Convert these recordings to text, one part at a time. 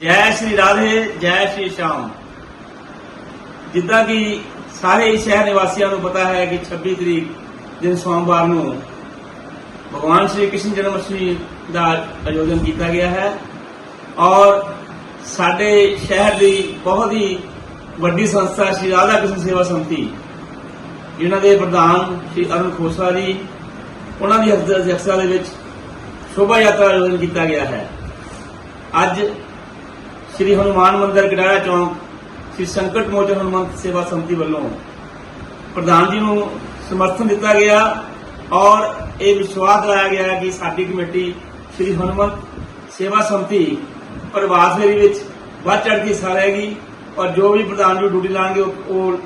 ਜੈ ਸ਼੍ਰੀ ਰਾਧੇ, ਜੈ ਸ਼੍ਰੀ ਸ਼ਾਮ। ਜਿੱਦਾਂ ਕਿ ਸਾਰੇ ਸ਼ਹਿਰ ਨਿਵਾਸੀਆਂ ਨੂੰ ਪਤਾ ਹੈ ਕਿ 26 ਤਰੀਕ ਦਿਨ ਸੋਮਵਾਰ ਨੂੰ ਭਗਵਾਨ ਸ਼੍ਰੀ ਕ੍ਰਿਸ਼ਨ ਜਨਮ ਅਸ਼ਟਮੀ ਦਾ ਆਯੋਜਨ ਕੀਤਾ ਗਿਆ ਹੈ ਔਰ ਸਾਡੇ ਸ਼ਹਿਰ ਦੀ ਬਹੁਤ ਹੀ ਵੱਡੀ ਸੰਸਥਾ ਸ਼੍ਰੀ ਰਾਧਾ ਕ੍ਰਿਸ਼ਨ ਸੇਵਾ ਸੰਮਤੀ, ਜਿਨ੍ਹਾਂ ਦੇ ਪ੍ਰਧਾਨ ਸ਼੍ਰੀ ਅਰੁਣ ਖੋਸਲਾ ਜੀ, ਉਹਨਾਂ ਦੀ ਅਧਿਕਸ਼ਤਾ ਦੇ ਵਿੱਚ ਸ਼ੋਭਾ ਯਾਤਰਾ ਆਯੋਜਨ ਕੀਤਾ ਗਿਆ ਹੈ। ਅੱਜ ਸ਼੍ਰੀ ਹਨੂਮਾਨ ਮੰਦਿਰ ਗੜਾਇਆ ਚੌਂਕ, ਸ਼੍ਰੀ ਸੰਕਟ ਮੋਚਨ ਹਨੂਮਾਨ ਸੇਵਾ ਸੰਮਤੀ ਵੱਲੋਂ ਪ੍ਰਧਾਨ ਜੀ ਨੂੰ ਸਮਰਥਨ ਦਿੱਤਾ ਗਿਆ ਔਰ ਇਹ ਵਿਸ਼ਵਾਸ ਦਿਲਾਇਆ ਗਿਆ ਕਿ ਸਾਡੀ ਕਮੇਟੀ ਸ਼੍ਰੀ ਹਨੂਮੰਤ ਸੇਵਾ ਸੰਮਤੀ ਪ੍ਰਵਾਸ ਫੇਰੀ ਵਿੱਚ ਵੱਧ ਚੜ ਕੇ ਹਿੱਸਾ ਲੈਗੀ ਔਰ ਜੋ ਵੀ ਪ੍ਰਧਾਨ ਜੀ ਡਿਊਟੀ ਲਾਣਗੇ ਉਹ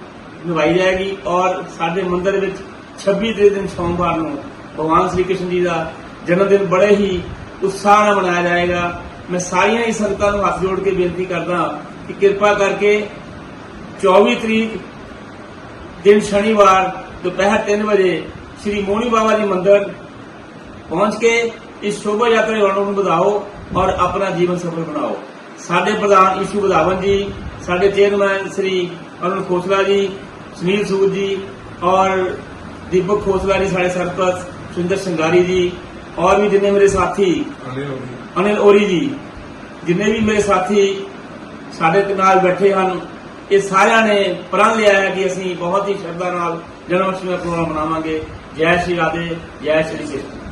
ਨਿਭਾਈ ਜਾਏਗੀ ਔਰ ਸਾਡੇ ਮੰਦਿਰ ਵਿੱਚ 26 ਤਰੀਕ ਦਿਨ ਸੋਮਵਾਰ ਨੂੰ ਭਗਵਾਨ ਸ੍ਰੀ ਕ੍ਰਿਸ਼ਨ ਜੀ ਦਾ ਜਨਮ ਦਿਨ ਬੜੇ ਹੀ ਉਤਸ਼ਾਹ ਨਾਲ ਮਨਾਇਆ ਜਾਏਗਾ। ਮੈਂ ਸਾਰੀਆਂ ਹੀ ਸੰਗਤਾਂ ਨੂੰ ਹੱਥ ਜੋੜ ਕੇ ਬੇਨਤੀ ਕਰਦਾ ਕਿ ਕਿਰਪਾ ਕਰਕੇ 24 ਤਰੀਕ ਦਿਨ ਸ਼ਨੀਵਾਰ ਦੁਪਹਿਰ 3 ਵਜੇ ਸ੍ਰੀ ਮੋਹਣੀ ਬਾਬਾ ਜੀ ਮੰਦਿਰ ਪਹੁੰਚ ਕੇ ਇਸ ਸ਼ੋਭਾ ਯਾਤਰਾ ਰੌਣਕ ਨੂੰ ਵਧਾਓ ਔਰ ਆਪਣਾ ਜੀਵਨ ਸਫਲ ਬਣਾਓ। ਸਾਡੇ ਪ੍ਰਧਾਨ ਈਸ਼ੂ ਵਧਾਵਨ ਜੀ, ਸਾਡੇ ਚੇਅਰਮੈਨ ਸ੍ਰੀ ਅਰੁਣ ਖੋਸਲਾ ਜੀ, ਸੁਨੀਲ ਸੂਦ ਜੀ ਔਰ ਦੀਪਕ ਖੋਸਲਾ ਜੀ, ਸਾਡੇ ਸਰਪੰਚ ਸੁੰਦਰ ਸੰਗਾਰੀ ਜੀ ਔਰ ਵੀ ਜਿੰਨੇ ਮੇਰੇ ਸਾਥੀ ਅਨਿਲ ਔਰੀ ਜੀ ਜਿੰਨੇ ਵੀ ਮੇਰੇ ਸਾਥੀ ਸਾਡੇ ਨਾਲ ਬੈਠੇ ਹਨ ਇਹ ਸਾਰਿਆਂ ਨੇ ਪ੍ਰਣ ਲਿਆ ਹੈ ਕਿ ਅਸੀਂ ਬਹੁਤ ਹੀ ਸ਼ਰਧਾ ਨਾਲ ਜਨਮ ਅਸ਼ਟਮੀ ਦਾ ਪ੍ਰੋਗਰਾਮ ਮਨਾਵਾਂਗੇ। ਜੈ ਸ਼੍ਰੀ ਰਾਧੇ ਜੈ ਸ਼੍ਰੀ ਕ੍ਰਿਸ਼ਨ।